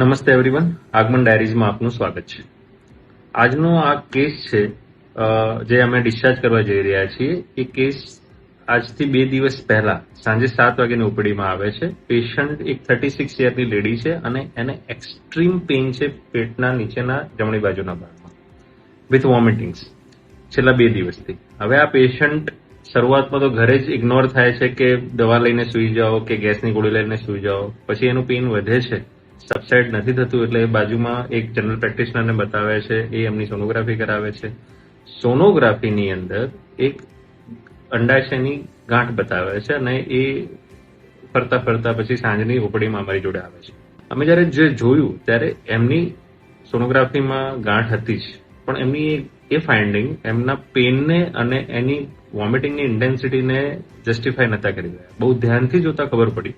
નમસ્તે એવરીવન આગમન ડાયરીઝમાં આપનું સ્વાગત છે. આજનો આ કેસ છે જે અમે ડિસ્ચાર્જ કરવા જઈ રહ્યા છીએ, એ કેસ આજથી બે દિવસ પહેલા, સાંજે સાત વાગ્યાની ઉપડીમાં આવે છે. પેશન્ટ એક થર્ટી સિક્સ યરની લેડી છે અને એને એક્સ્ટ્રીમ પેઇન છે પેટના નીચેના જમણી બાજુના ભાગમાં વિથ વોમિટિંગ્સ છેલ્લા બે દિવસથી. હવે આ પેશન્ટ શરૂઆતમાં તો ઘરે જ ઇગ્નોર થાય છે કે દવા લઈને સુઈ જાઓ કે ગેસની ગોળી લઈને સુઈ જાઓ, પછી એનું પેઇન વધે છે. સબસાઇડ નથી થતું એટલે એ બાજુમાં એક જનરલ પ્રેક્ટિશનરને બતાવે છે, એ એમની સોનોગ્રાફી કરાવે છે. સોનોગ્રાફીની અંદર એક અંડાશયની ગાંઠ બતાવે છે અને એ ફરતા ફરતા પછી સાંજની ઓપડીમાં અમારી જોડે આવે છે. અમે જ્યારે જે જોયું ત્યારે એમની સોનોગ્રાફીમાં ગાંઠ હતી જ, પણ એમની એ ફાઇન્ડિંગ એમના પેનને અને એની વોમિટિંગની ઇન્ટેન્સિટીને જસ્ટિફાય નતા કરી રહ્યા. બહુ ધ્યાનથી જોતા ખબર પડી.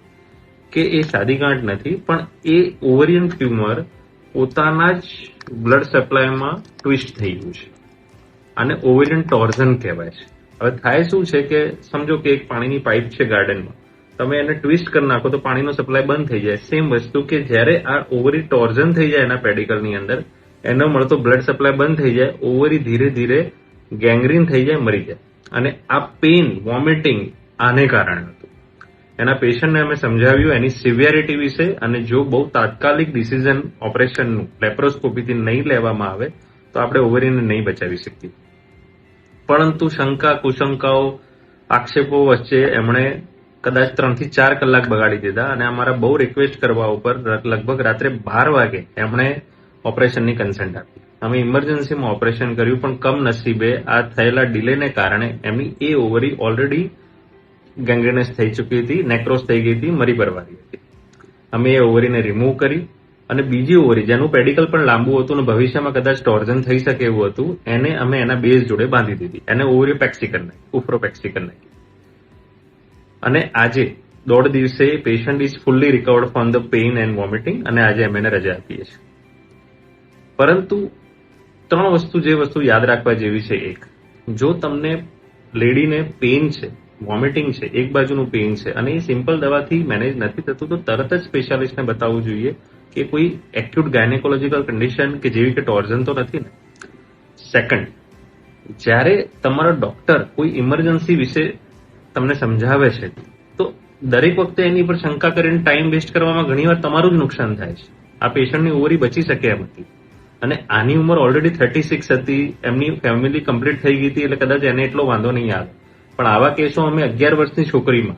કે એ સાદી ગાંઠ નથી, પણ એ ઓવરિયન ટ્યુમર પોતાના જ બ્લડ સપ્લાયમાં ટ્વિસ્ટ થઈ ગયું છે. આને ઓવેરિયન ટોર્ઝન કહેવાય છે. હવે થાય શું છે કે, સમજો કે એક પાણીની પાઇપ છે ગાર્ડનમાં તમે એને ટ્વિસ્ટ કરી નાખો તો પાણીનો સપ્લાય બંધ થઈ જાય. સેમ વસ્તુ કે જ્યારે આ ઓવરી ટોર્ઝન થઈ જાય એના પેડિકલની અંદર, એનો મળતો બ્લડ સપ્લાય બંધ થઈ જાય ઓવરી ધીરે ધીરે ગેંગ્રીન થઈ જાય, મરી જાય. અને આ પેઇન વોમિટિંગ આને કારણે હતું. એના પેશન્ટને અમે સમજાવ્યું એની સિવિયરિટી વિશે અને જો બહુ તાત્કાલિક ડિસિઝન ઓપરેશનનું લેપ્રોસ્કોપીથી નહીં લેવામાં આવે, તો આપણે ઓવરીને નહીં બચાવી શકીએ. પરંતુ શંકા, કુશંકાઓ, આક્ષેપો વચ્ચે એમણે કદાચ ત્રણથી ચાર કલાક બગાડી દીધા અને અમારા બહુ રિક્વેસ્ટ કરવા ઉપર લગભગ રાત્રે બાર વાગે એમણે ઓપરેશનની કન્સેન્ટ આપી. અમે ઇમરજન્સીમાં ઓપરેશન કર્યું પણ કમ નસીબે આ થયેલા ડિલેને કારણે એમની એ ઓવરી ઓલરેડી ગેંગ્રેનસ થઈ ચૂકી હતી, નેક્રોસ થઈ ગઈ હતી, મરી પરવારી હતી. અમે એ ઓવરીને રિમૂવ કરી અને બીજી ઓવરી, જેનું પેડિકલ પણ લાંબુ હતું અને ભવિષ્યમાં કદાચ ટોર્ઝન થઈ શકે એવું હતું, એને અમે એના બેઝ જોડે બાંધી દીધી. એને ઓવરી પેક્સી કરી નાખી ઉફ્રોપેક્સી કરી નાખી. અને આજે, દોઢ દિવસે patient is fully recovered from the pain and vomiting અને આજે અમે એને રજા આપીએ છીએ. પરંતુ, ત્રણ વસ્તુ જે વસ્તુ યાદ રાખવા જેવી છે એક. જો તમને લેડીને પેઇન છે વોમિટિંગ છે, એક બાજુનું પેઇન છે. અને એ સિમ્પલ દવાથી મેનેજ નથી થતું, તો તરત જ સ્પેશિયાલિસ્ટને બતાવવું જોઈએ કે કોઈ એક્યુટ ગાયનેકોલોજીકલ કન્ડિશન કે જેવી કે ટોર્ઝન તો નથી ને. સેકન્ડ જ્યારે તમારો ડોક્ટર કોઈ ઇમરજન્સી વિશે તમને સમજાવે છે, તો દરેક વખતે એની પર શંકા કરીને ટાઈમ વેસ્ટ કરવામાં ઘણીવાર તમારું જ નુકસાન થાય છે. આ પેશન્ટની ઓવરી બચી શકે એમ હતી અને આની ઉંમર ઓલરેડી થર્ટી સિક્સ હતી, એમની ફેમિલી કમ્પ્લીટ થઈ ગઈ હતી, એટલે કદાચ એને એટલો વાંધો નહીં આવે. પણ આવા કેસો અમે અગિયાર વર્ષની છોકરીમાં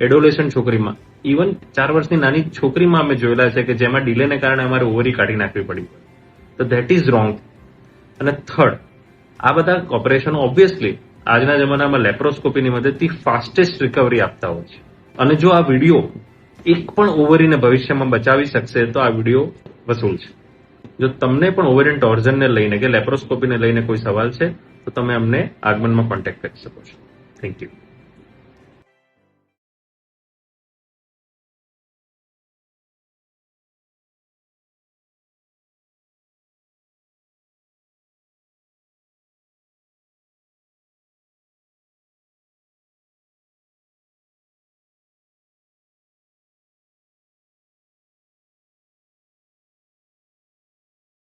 એડોલેશન છોકરીમાં ઇવન ચાર વર્ષની નાની છોકરીમાં અમે જોયેલા છે કે જેમાં ડિલેને કારણે અમારે ઓવરી કાઢી નાખવી પડી. તો ધેટ ઇઝ રોંગ અને થર્ડ આ બધા ઓપરેશનો ઓબ્વિયસલી આજના જમાનામાં લેપ્રોસ્કોપીની મદદથી ફાસ્ટેસ્ટ રિકવરી આપતા હોય છે. અને જો આ વીડિયો એક પણ ઓવરીને ભવિષ્યમાં બચાવી શકશે, તો આ વીડિયો વસૂલ છે. જો તમને પણ ઓવરિયન ટોર્ઝનને લઈને કે લેપ્રોસ્કોપીને લઈને કોઈ સવાલ છે, તો તમે અમને આગમનમાં કોન્ટેક્ટ કરી શકો છો. Thank you.